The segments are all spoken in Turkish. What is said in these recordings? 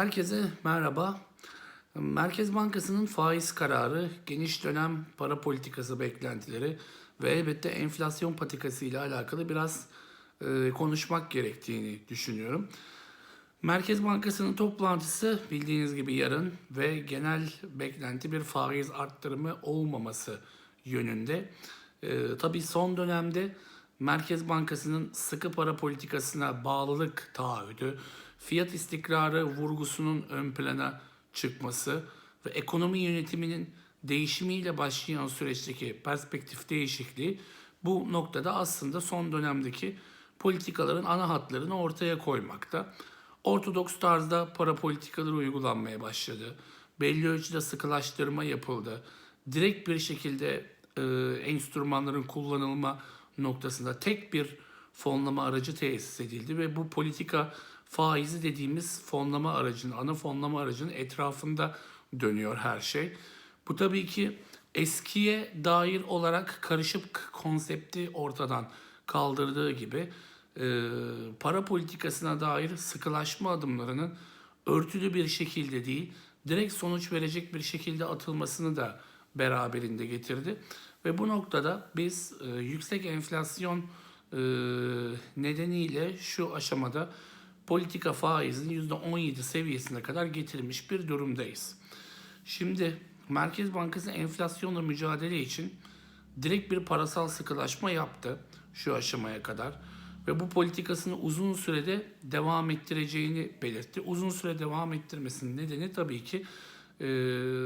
Herkese merhaba. Merkez Bankası'nın faiz kararı, geniş dönem para politikası beklentileri ve elbette enflasyon patikası ile alakalı biraz e, konuşmak gerektiğini düşünüyorum. Merkez Bankası'nın toplantısı bildiğiniz gibi yarın ve genel beklenti bir faiz arttırımı olmaması yönünde. E, tabii son dönemde Merkez Bankası'nın sıkı para politikasına bağlılık taahhüdü, fiyat istikrarı vurgusunun ön plana çıkması ve ekonomi yönetiminin değişimiyle başlayan süreçteki perspektif değişikliği bu noktada aslında son dönemdeki politikaların ana hatlarını ortaya koymakta. Ortodoks tarzda para politikaları uygulanmaya başladı. Belli ölçüde sıkılaştırma yapıldı. Direkt bir şekilde e, enstrümanların kullanılma noktasında tek bir fonlama aracı tesis edildi ve bu politika faizi dediğimiz fonlama aracının, ana fonlama aracının etrafında dönüyor her şey. Bu tabii ki eskiye dair olarak karışık konsepti ortadan kaldırdığı gibi e, para politikasına dair sıkılaşma adımlarının örtülü bir şekilde değil, direkt sonuç verecek bir şekilde atılmasını da beraberinde getirdi. Ve bu noktada biz e, yüksek enflasyon e, nedeniyle şu aşamada politika faizini %17 seviyesine kadar getirmiş bir durumdayız. Şimdi Merkez Bankası enflasyonla mücadele için direkt bir parasal sıkılaşma yaptı şu aşamaya kadar ve bu politikasını uzun sürede devam ettireceğini belirtti. Uzun süre devam ettirmesinin nedeni tabii ki e,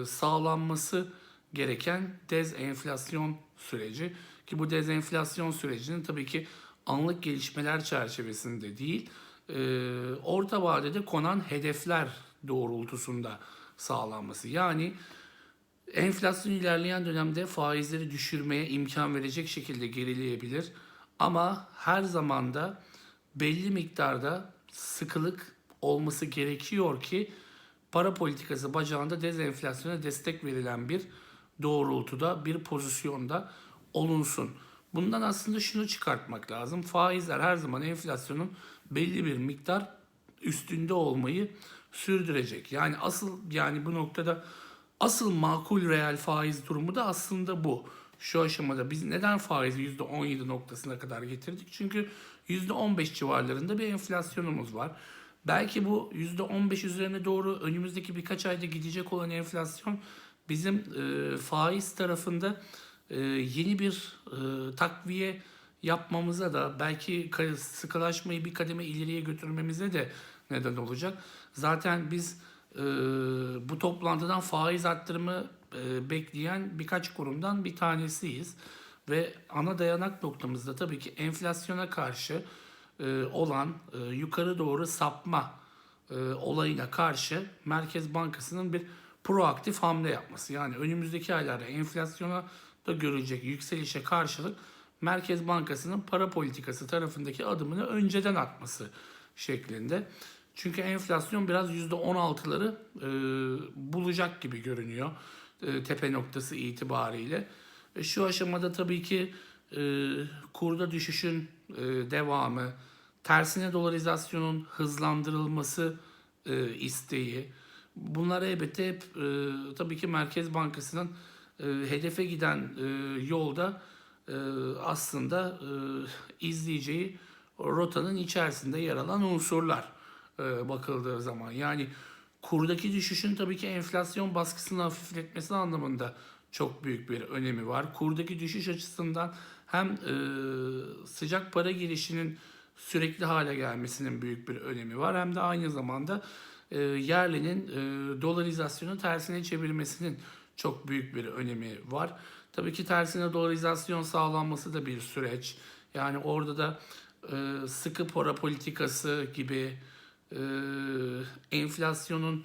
sağlanması gereken dezenflasyon süreci ki bu dezenflasyon sürecinin tabii ki anlık gelişmeler çerçevesinde değil, e, orta vadede konan hedefler doğrultusunda sağlanması. Yani enflasyon ilerleyen dönemde faizleri düşürmeye imkan verecek şekilde gerileyebilir. Ama her zaman da belli miktarda sıkılık olması gerekiyor ki para politikası bacağında dezenflasyona destek verilen bir doğrultuda bir pozisyonda olunsun. Bundan aslında şunu çıkartmak lazım. Faizler her zaman enflasyonun belli bir miktar üstünde olmayı sürdürecek. Yani asıl yani bu noktada asıl makul reel faiz durumu da aslında bu. Şu aşamada biz neden faizi %17 noktasına kadar getirdik? Çünkü %15 civarlarında bir enflasyonumuz var. Belki bu %15 üzerine doğru önümüzdeki birkaç ayda gidecek olan enflasyon bizim e, faiz tarafında e, yeni bir e, takviye yapmamıza da belki sıkılaşmayı bir kademe ileriye götürmemize de neden olacak. Zaten biz e, bu toplantıdan faiz arttırımı bekleyen birkaç kurumdan bir tanesiyiz. Ve ana dayanak noktamızda tabii ki enflasyona karşı olan yukarı doğru sapma olayına karşı Merkez Bankası'nın bir proaktif hamle yapması. Yani önümüzdeki aylarda enflasyona da görecek yükselişe karşılık Merkez Bankası'nın para politikası tarafındaki adımını önceden atması şeklinde. Çünkü enflasyon biraz %16'ları e, bulacak gibi görünüyor e, tepe noktası itibariyle. E, şu aşamada tabii ki e, kurda düşüşün e, devamı, tersine dolarizasyonun hızlandırılması e, isteği, bunlar elbette hep e, tabii ki Merkez Bankası'nın e, hedefe giden e, yolda e, aslında e, izleyeceği rotanın içerisinde yer alan unsurlar e, bakıldığı zaman. Yani kurdaki düşüşün tabii ki enflasyon baskısını hafifletmesi anlamında çok büyük bir önemi var. Kurdaki düşüş açısından hem e, sıcak para girişinin sürekli hale gelmesinin büyük bir önemi var hem de aynı zamanda e, yerlinin e, dolarizasyonu tersine çevirmesinin çok büyük bir önemi var. Tabii ki tersine dolarizasyon sağlanması da bir süreç. Yani orada da e, sıkı para politikası gibi e, enflasyonun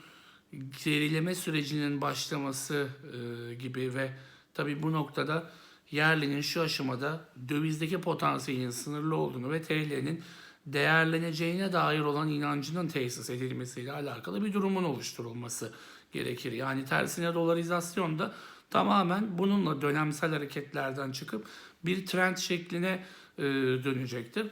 gerileme sürecinin başlaması e, gibi ve tabii bu noktada yerlinin şu aşamada dövizdeki potansiyelinin sınırlı olduğunu ve TL'nin değerleneceğine dair olan inancının tesis edilmesiyle alakalı bir durumun oluşturulması gerekir. Yani tersine dolarizasyon da tamamen bununla dönemsel hareketlerden çıkıp bir trend şekline e, dönecektir.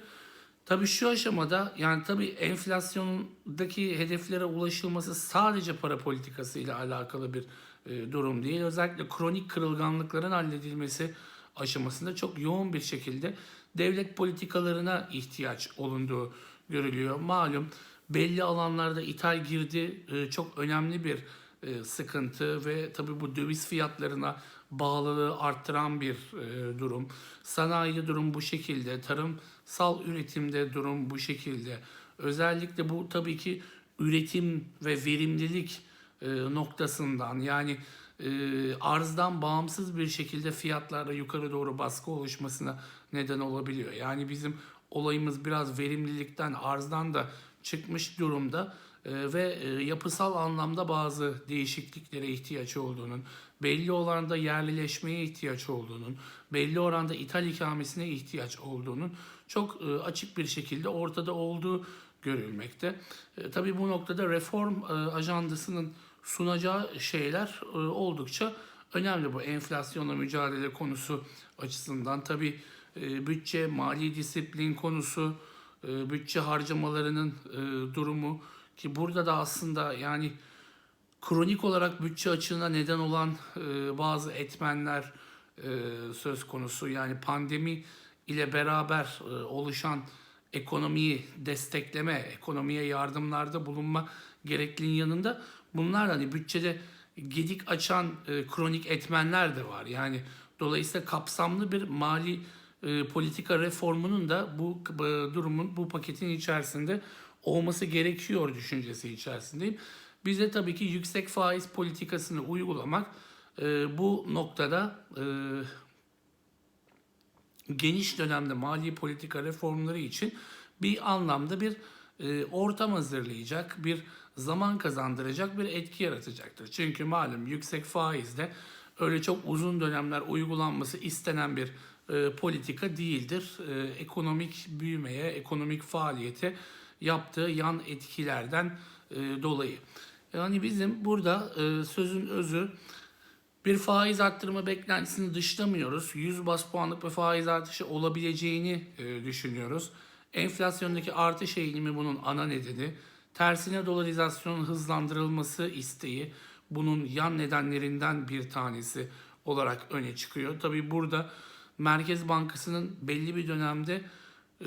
Tabii şu aşamada yani tabii enflasyondaki hedeflere ulaşılması sadece para politikası ile alakalı bir e, durum değil. Özellikle kronik kırılganlıkların halledilmesi aşamasında çok yoğun bir şekilde devlet politikalarına ihtiyaç olunduğu görülüyor. Malum belli alanlarda ithal girdi e, çok önemli bir e, sıkıntı ve tabii bu döviz fiyatlarına bağlılığı arttıran bir e, durum. Sanayide durum bu şekilde, tarımsal üretimde durum bu şekilde. Özellikle bu tabii ki üretim ve verimlilik e, noktasından yani arzdan bağımsız bir şekilde fiyatlarda yukarı doğru baskı oluşmasına neden olabiliyor. Yani bizim olayımız biraz verimlilikten, arzdan da çıkmış durumda e, ve e, yapısal anlamda bazı değişikliklere ihtiyaç olduğunun, belli oranda yerlileşmeye ihtiyaç olduğunun, belli oranda ithal ikamesine ihtiyaç olduğunun çok e, açık bir şekilde ortada olduğu görülmekte. Tabii bu noktada reform ajandasının sunacağı şeyler oldukça önemli bu enflasyonla mücadele konusu açısından. Tabii e, bütçe, mali disiplin konusu, e, bütçe harcamalarının e, durumu ki burada da aslında yani kronik olarak bütçe açığına neden olan e, bazı etmenler söz konusu. Yani pandemi ile beraber oluşan ekonomiyi destekleme, ekonomiye yardımlarda bulunma gerekliliğin yanında bunlar hani bütçede gedik açan e, kronik etmenler de var. Yani dolayısıyla kapsamlı bir mali e, politika reformunun da bu e, durumun bu paketin içerisinde olması gerekiyor düşüncesi içerisindeyim. Bize tabii ki yüksek faiz politikasını uygulamak e, bu noktada e, geniş dönemde mali politika reformları için bir anlamda bir e, ortam hazırlayacak, bir zaman kazandıracak bir etki yaratacaktır. Çünkü malum yüksek faizde öyle çok uzun dönemler uygulanması istenen bir e, politika değildir. E, ekonomik büyümeye, ekonomik faaliyete yaptığı yan etkilerden e, dolayı. Yani bizim burada e, sözün özü bir faiz arttırma beklentisini dışlamıyoruz. 100 bas puanlık bir faiz artışı olabileceğini e, düşünüyoruz. Enflasyondaki artış eğilimi bunun ana nedeni. Tersine dolarizasyonun hızlandırılması isteği bunun yan nedenlerinden bir tanesi olarak öne çıkıyor. Tabi burada Merkez Bankası'nın belli bir dönemde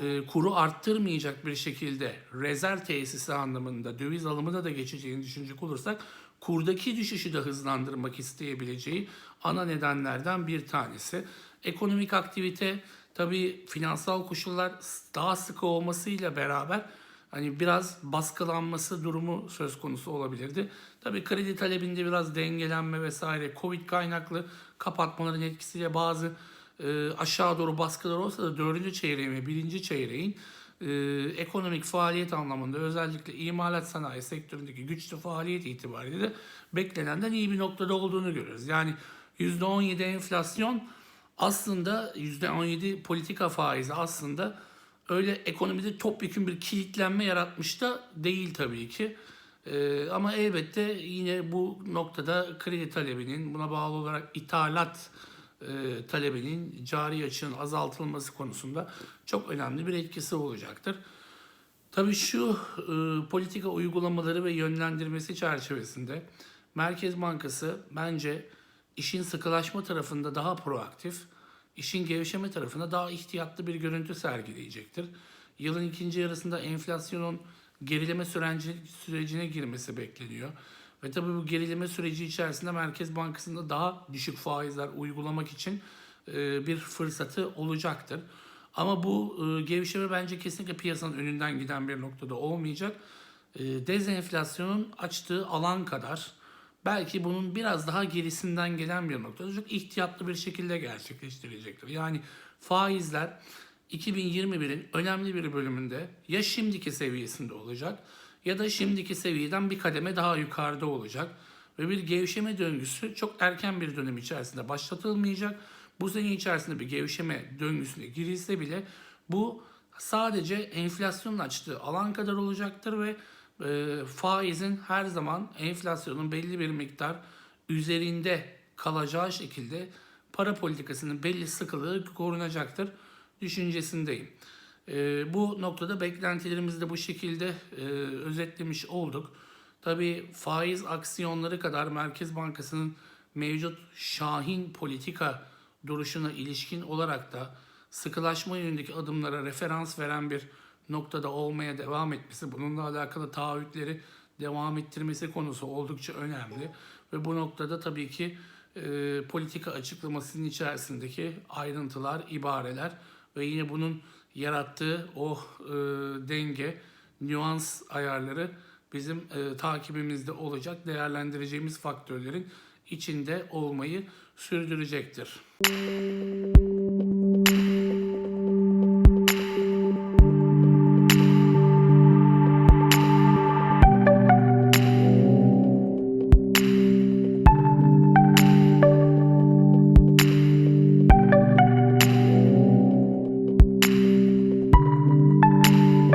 e, kuru arttırmayacak bir şekilde rezerv tesisi anlamında döviz alımına da geçeceğini düşünecek olursak kurdaki düşüşü de hızlandırmak isteyebileceği ana nedenlerden bir tanesi. Ekonomik aktivite tabii finansal koşullar daha sıkı olmasıyla beraber hani biraz baskılanması durumu söz konusu olabilirdi. Tabii kredi talebinde biraz dengelenme vesaire Covid kaynaklı kapatmaların etkisiyle bazı e, aşağı doğru baskılar olsa da dördüncü çeyreğin ve birinci çeyreğin e, ekonomik faaliyet anlamında özellikle imalat sanayi sektöründeki güçlü faaliyet itibariyle de beklenenden iyi bir noktada olduğunu görüyoruz. Yani %17 enflasyon aslında %17 politika faizi aslında öyle ekonomide topyekun bir kilitlenme yaratmış da değil tabii ki. Ee, ama elbette yine bu noktada kredi talebinin buna bağlı olarak ithalat e, talebinin cari açığın azaltılması konusunda çok önemli bir etkisi olacaktır. Tabii şu e, politika uygulamaları ve yönlendirmesi çerçevesinde Merkez Bankası bence işin sıkılaşma tarafında daha proaktif, işin gevşeme tarafında daha ihtiyatlı bir görüntü sergileyecektir. Yılın ikinci yarısında enflasyonun gerileme süreci, sürecine girmesi bekleniyor. Ve tabii bu gerileme süreci içerisinde Merkez Bankası'nda daha düşük faizler uygulamak için e, bir fırsatı olacaktır. Ama bu e, gevşeme bence kesinlikle piyasanın önünden giden bir noktada olmayacak. E, dezenflasyonun açtığı alan kadar belki bunun biraz daha gerisinden gelen bir noktada çok ihtiyatlı bir şekilde gerçekleştirilecektir. Yani faizler 2021'in önemli bir bölümünde ya şimdiki seviyesinde olacak ya da şimdiki seviyeden bir kademe daha yukarıda olacak. Ve bir gevşeme döngüsü çok erken bir dönem içerisinde başlatılmayacak. Bu sene içerisinde bir gevşeme döngüsüne girilse bile bu sadece enflasyonun açtığı alan kadar olacaktır ve e, faizin her zaman enflasyonun belli bir miktar üzerinde kalacağı şekilde para politikasının belli sıkılığı korunacaktır düşüncesindeyim. E, bu noktada beklentilerimizi de bu şekilde e, özetlemiş olduk. Tabii faiz aksiyonları kadar Merkez Bankası'nın mevcut şahin politika duruşuna ilişkin olarak da sıkılaşma yönündeki adımlara referans veren bir noktada olmaya devam etmesi, bununla alakalı taahhütleri devam ettirmesi konusu oldukça önemli. Ve bu noktada tabii ki e, politika açıklamasının içerisindeki ayrıntılar, ibareler ve yine bunun yarattığı o e, denge, nüans ayarları bizim e, takibimizde olacak, değerlendireceğimiz faktörlerin içinde olmayı sürdürecektir.